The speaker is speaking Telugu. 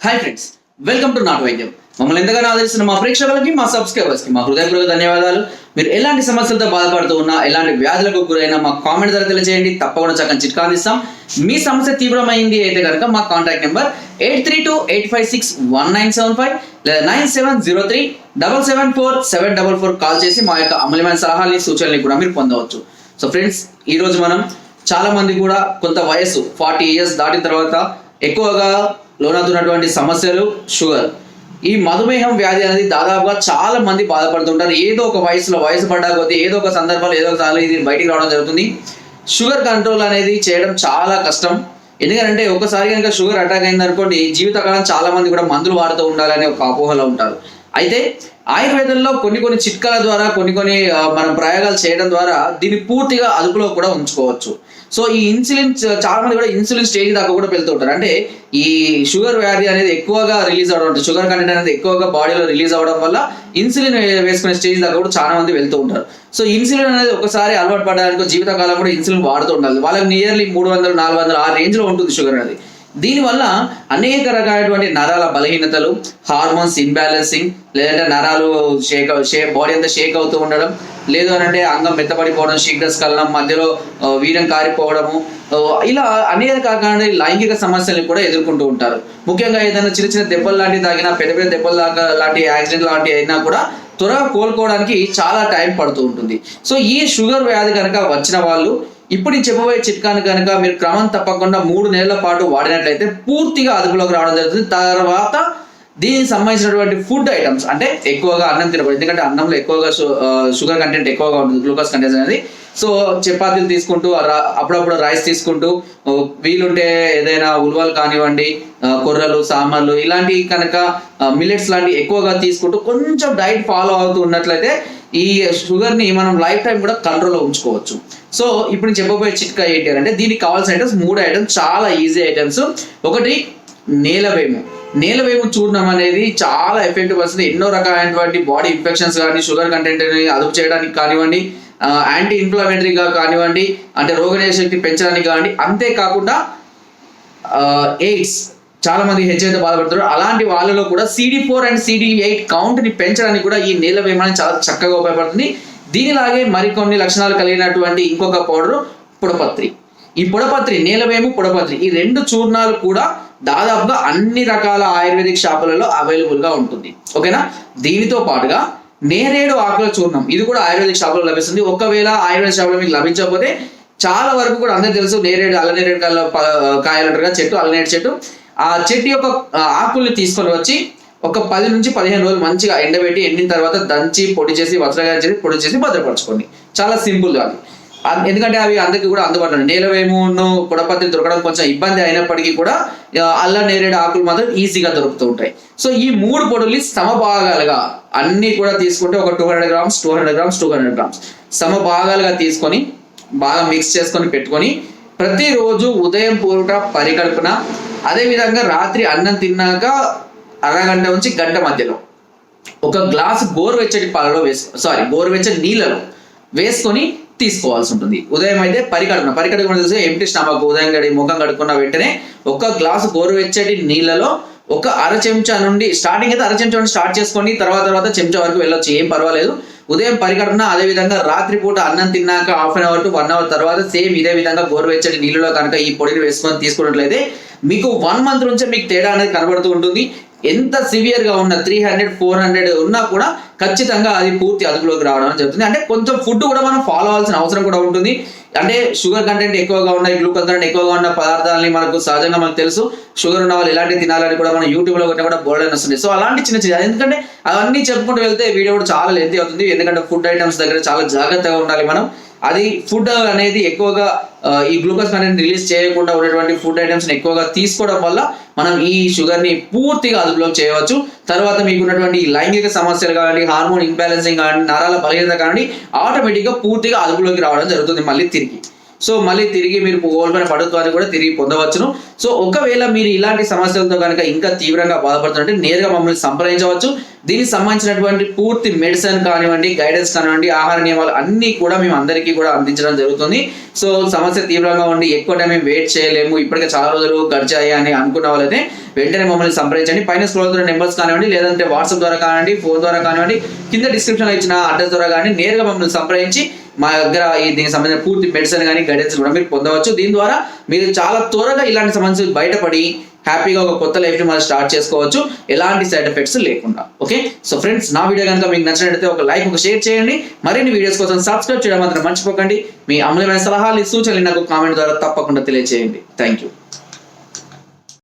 హాయ్ ఫ్రెండ్స్ వెల్కమ్ టు నాట్ వైద్యం మమ్మల్ని ఎంతగానో ఆదరిస్తున్న మా ప్రేక్షకులకి మా సబ్స్క్రైబర్స్కి మా హృదయపూర్వక ధన్యవాదాలు. మీరు ఎలాంటి సమస్యలతో బాధపడుతూ ఉన్నా ఎలాంటి వ్యాధులకు గురైనా మా కామెంట్ ద్వారా తెలియజేయండి. తప్పకుండా చక్కని చిట్కా అందిస్తాం మీ సమస్య తీవ్రమైంది అయితే కనుక మా contact number eight three two eight five six one nine seven five లేదా nine seven zero three double seven four seven double four call చేసి మా యొక్క అమూల్యమైన సలహాలని సూచనలు కూడా మీరు పొందవచ్చు. సో ఫ్రెండ్స్ ఈరోజు మనం చాలా మంది కూడా కొంత వయసు ఫార్టీ ఇయర్స్ దాటిన తర్వాత ఎక్కువగా లోనవుతున్నటువంటి సమస్యలు షుగర్. ఈ మధుమేహం వ్యాధి అనేది దాదాపుగా చాలా మంది బాధపడుతుంటారు. ఏదో ఒక వయసులో వయసు పడ్డా కొద్దీ ఏదో ఒక సందర్భంలో ఏదో ఒక ఇది బయటికి రావడం జరుగుతుంది. షుగర్ కంట్రోల్ అనేది చేయడం చాలా కష్టం. ఎందుకంటే ఒకసారి కనుక షుగర్ అటాక్ అయింది అనుకోండి జీవితకాలం చాలా మంది కూడా మందులు వాడుతూ ఉండాలనే ఒక అపోహలో ఉంటారు. అయితే ఆయుర్వేదంలో కొన్ని కొన్ని చిట్కాల ద్వారా కొన్ని కొన్ని మనం ప్రయోగాలు చేయడం ద్వారా దీన్ని పూర్తిగా అదుపులో కూడా ఉంచుకోవచ్చు. సో ఈ ఇన్సులిన్ చాలా మంది కూడా ఇన్సులిన్ స్టేజ్ దాకా కూడా వెళ్తూ ఉంటారు. అంటే ఈ షుగర్ వ్యాధి అనేది ఎక్కువగా రిలీజ్ అవడం అంటే షుగర్ కంటెంట్ అనేది ఎక్కువగా బాడీలో రిలీజ్ అవడం వల్ల ఇన్సులిన్ వేసుకునే స్టేజ్ దాకా కూడా చాలా మంది వెళ్తూ ఉంటారు. సో ఇన్సులిన్ అనేది ఒకసారి అలవాటు పడడానికి జీవితకాలం కూడా ఇన్సులిన్ వాడుతూ ఉండాలి. వాళ్ళకి నియర్లీ మూడు వందలు నాలుగు వందలు ఆ రేంజ్లో ఉంటుంది షుగర్ అనేది. దీనివల్ల అనేక రకాలైనటువంటి నరాల బలహీనతలు హార్మోన్స్ ఇన్బ్యాలెన్సింగ్ లేదంటే నరాలు షేక్ షేక్ బాడీ అంతా షేక్ అవుతూ ఉండడం లేదు అని అంటే అంగం మెత్తపడిపోవడం శీఘ్రస్కలనం మధ్యలో వీరం కారిపోవడము ఇలా అనేక రకాల లైంగిక సమస్యలను కూడా ఎదుర్కొంటూ ఉంటారు. ముఖ్యంగా ఏదైనా చిన్న చిన్న దెబ్బలు లాంటివి తాగినా పెద్ద పెద్ద దెబ్బలు దాకా లాంటి యాక్సిడెంట్ లాంటివి అయినా కూడా త్వరగా కోలుకోవడానికి చాలా టైం పడుతూ ఉంటుంది. సో ఈ షుగర్ వ్యాధి కనుక వచ్చిన వాళ్ళు ఇప్పుడు నేను చెప్పబోయే చిట్కాను కనుక మీరు క్రమం తప్పకుండా మూడు నెలల పాటు వాడినట్లయితే పూర్తిగా అదుపులోకి రావడం జరుగుతుంది. తర్వాత దీనికి సంబంధించినటువంటి ఫుడ్ ఐటమ్స్ అంటే ఎక్కువగా అన్నం తినకూడదు. ఎందుకంటే అన్నంలో ఎక్కువగా షుగర్ కంటెంట్ ఎక్కువగా ఉంటుంది గ్లూకోజ్ కంటెంట్ అనేది. సో చపాతీలు తీసుకుంటూ అప్పుడప్పుడు రైస్ తీసుకుంటూ వీలుంటే ఏదైనా ఉల్వలు కానివ్వండి కొర్రలు సామాన్లు ఇలాంటివి కనుక మిల్లెట్స్ లాంటివి ఎక్కువగా తీసుకుంటూ కొంచెం డైట్ ఫాలో అవుతూ ఉన్నట్లయితే ఈ షుగర్ని మనం లైఫ్ టైం కూడా కంట్రోల్లో ఉంచుకోవచ్చు. సో ఇప్పుడు నేను చెప్పబోయే చిట్కా ఏంటి అంటే దీనికి కావాల్సిన ఐటమ్స్ మూడు ఐటమ్స్ చాలా ఈజీ ఐటమ్స్ ఒకటి నేలవేము. నేలవేము చూడడం అనేది చాలా ఎఫెక్టివ్ వస్తుంది ఎన్నో రకాలైనటువంటి బాడీ ఇన్ఫెక్షన్స్ కానీ షుగర్ కంటెంట్ అదుపు చేయడానికి కానివ్వండి యాంటీ ఇన్ఫ్లమేటరీగా కానివ్వండి అంటే రోగనిరోధక శక్తి పెంచడానికి కానివ్వండి అంతేకాకుండా ఎయిడ్స్. చాలా మంది హెచ్ఐతో బాధపడుతారు అలాంటి వాళ్ళలో కూడా CD four and CD eight కౌంట్ని పెంచడానికి కూడా ఈ నీల వేమని చాలా చక్కగా ఉపయోగపడుతుంది. దీనిలాగే మరికొన్ని లక్షణాలు కలిగినటువంటి ఇంకొక పౌడరు పొడపత్రి. ఈ పొడపత్రి నీలవేము పొడపత్రి ఈ రెండు చూర్ణాలు కూడా దాదాపుగా అన్ని రకాల ఆయుర్వేదిక్ షాపులలో అవైలబుల్గా ఉంటుంది. ఓకేనా దీనితో పాటుగా నేరేడు ఆకుల చూర్ణం. ఇది కూడా ఆయుర్వేదిక్ షాపులో లభిస్తుంది. ఒకవేళ ఆయుర్వేద షాపులో మీకు లభించకపోతే చాలా వరకు కూడా అందరికి తెలుసు నేరేడు అల్లనేరేడు కాయల కాయలు అంటారు చెట్టు అల్లనేడు చెట్టు. ఆ చెట్టు యొక్క ఆకుల్ని తీసుకొని వచ్చి ఒక పది నుంచి పదిహేను రోజులు మంచిగా ఎండబెట్టి ఎండిన తర్వాత దంచి పొడి చేసి వస్త్రగా చేసి పొడి చేసి భద్రపరచుకోండి. చాలా సింపుల్ అది. ఎందుకంటే అవి అందరికీ కూడా అందుబాటులో నేలవేమును పొడపత్రి దొరకడం కొంచెం ఇబ్బంది అయినప్పటికీ కూడా అల్ల నేరేడు ఆకులు మాత్రం ఈజీగా దొరుకుతూ ఉంటాయి. సో ఈ మూడు పొడుల్ని సమభాగాలుగా అన్ని కూడా తీసుకుంటే ఒక two hundred grams two hundred grams two hundred grams సమభాగాలుగా తీసుకొని బాగా మిక్స్ చేసుకొని పెట్టుకొని ప్రతిరోజు ఉదయం పూట పరికల్పన అదేవిధంగా రాత్రి అన్నం తిన్నాక అరగంట నుంచి గంట మధ్యలో ఒక గ్లాస్ గోరువెచ్చటి పాలలో వేసు సారీ గోరువెచ్చటి నీళ్ళలో వేసుకొని తీసుకోవాల్సి ఉంటుంది. ఉదయం అయితే పరికడుకున్న పరికడుకున్న చూసి ఎంటీ స్టమక్ ఉదయం గడి ముఖం కడుక్కున్న వెంటనే ఒక గ్లాసు గోరువెచ్చటి నీళ్ళలో ఒక అర చెంచా నుండి స్టార్టింగ్ అయితే అర చెంచా నుండి స్టార్ట్ చేసుకొని తర్వాత తర్వాత చెంచా వరకు వెళ్ళొచ్చు. ఏం పర్వాలేదు. ఉదయం పరికడన అదే విధంగా రాత్రిపూట అన్నం తిన్నాక half an hour to one hour తర్వాత సేమ్ ఇదే విధంగా గోరువెచ్చటి నీళ్ళలో కనుక ఈ పొడిని వేసుకొని తీసుకున్నట్లయితే మీకు వన్ మంత్ నుంచే మీకు తేడా అనేది కనబడుతూ ఉంటుంది. ఎంత సివియర్గా ఉన్న త్రీ హండ్రెడ్ ఫోర్ హండ్రెడ్ ఉన్నా కూడా ఖచ్చితంగా అది పూర్తి అదుపులోకి రావడం జరుగుతుంది అంటే కొంచెం ఫుడ్ కూడా మనం ఫాలో అవ్వాల్సిన అవసరం కూడా ఉంటుంది. అంటే షుగర్ కంటెంట్ ఎక్కువగా ఉన్నాయి గ్లూకోజ్ కంటెంట్ ఎక్కువగా ఉన్న పదార్థాలని మనకు సహజంగా మనకు తెలుసు. షుగర్ ఉన్న వాళ్ళు ఎలాంటి తినాలని కూడా మనం యూట్యూబ్లో కూడా బోర్డు వస్తుంది సో అలాంటి చిన్న చిన్న ఎందుకంటే అవన్నీ చెప్పుకుంటూ వెళ్తే వీడియో కూడా చాలా లెంతి అవుతుంది. ఎందుకంటే ఫుడ్ ఐటమ్స్ దగ్గర చాలా జాగ్రత్తగా ఉండాలి మనం. అది ఫుడ్ అనేది ఎక్కువగా ఈ గ్లూకోజ్ అనేది రిలీజ్ చేయకుండా ఉన్నటువంటి ఫుడ్ ఐటమ్స్ ఎక్కువగా తీసుకోవడం వల్ల మనం ఈ షుగర్ని పూర్తిగా అదుపులో చేయవచ్చు. తర్వాత మీకు ఉన్నటువంటి లైంగిక సమస్యలు కానీ హార్మోన్ ఇంబ్యాలెన్సింగ్ కానీ నరాల బలహీనత కానివ్వండి ఆటోమేటిక్గా పూర్తిగా అదుపులోకి రావడం జరుగుతుంది మళ్ళీ తిరిగి. సో మళ్ళీ తిరిగి మీరు కోల్పోయిన పడుత్వాన్ని కూడా తిరిగి పొందవచ్చును. సో ఒకవేళ మీరు ఇలాంటి సమస్యలతో కనుక ఇంకా తీవ్రంగా బాధపడుతుంటే నేరుగా మమ్మల్ని సంప్రదించవచ్చు. దీనికి సంబంధించినటువంటి పూర్తి మెడిసిన్ కానివ్వండి గైడెన్స్ కానివ్వండి ఆహార నియమాలు అన్నీ కూడా మేము అందరికీ కూడా అందించడం జరుగుతుంది. సో సమస్య తీవ్రంగా ఉండి ఎక్కువ టైం మేము వెయిట్ చేయలేము. ఇప్పటికే చాలా రోజులు గడిచాయి అని అనుకున్న వాళ్ళైతే వెంటనే మమ్మల్ని సంప్రదించండి. పైన స్క్రోల్ అవుతున్న నెంబర్స్ కానివ్వండి లేదంటే వాట్సాప్ ద్వారా కానివ్వండి ఫోన్ ద్వారా కానివ్వండి కింద డిస్క్రిప్షన్ ఇచ్చిన అడ్రస్ ద్వారా కానీ నేరుగా మమ్మల్ని సంప్రదించి మా దగ్గర ఈ దీనికి సంబంధించిన పూర్తి మెడిసిన్ కానీ గైడెన్స్ కూడా మీరు పొందవచ్చు. దీని ద్వారా మీరు చాలా త్వరగా ఇలాంటి సమస్యలు బయటపడి హ్యాపీగా ఒక కొత్త లైఫ్ని మనం స్టార్ట్ చేసుకోవచ్చు. ఎలాంటి సైడ్ ఎఫెక్ట్స్ లేకుండా. ఓకే సో ఫ్రెండ్స్ నా వీడియో కనుక మీకు నచ్చినట్లయితే ఒక లైక్ ఒక షేర్ చేయండి. మరిన్ని వీడియోస్ కోసం సబ్స్క్రైబ్ చేయడం మాత్రం మర్చిపోకండి. మీ అమూల్యమైన సలహాలు సూచనలు నాకు కామెంట్ ద్వారా తప్పకుండా తెలియజేయండి థ్యాంక్ యూ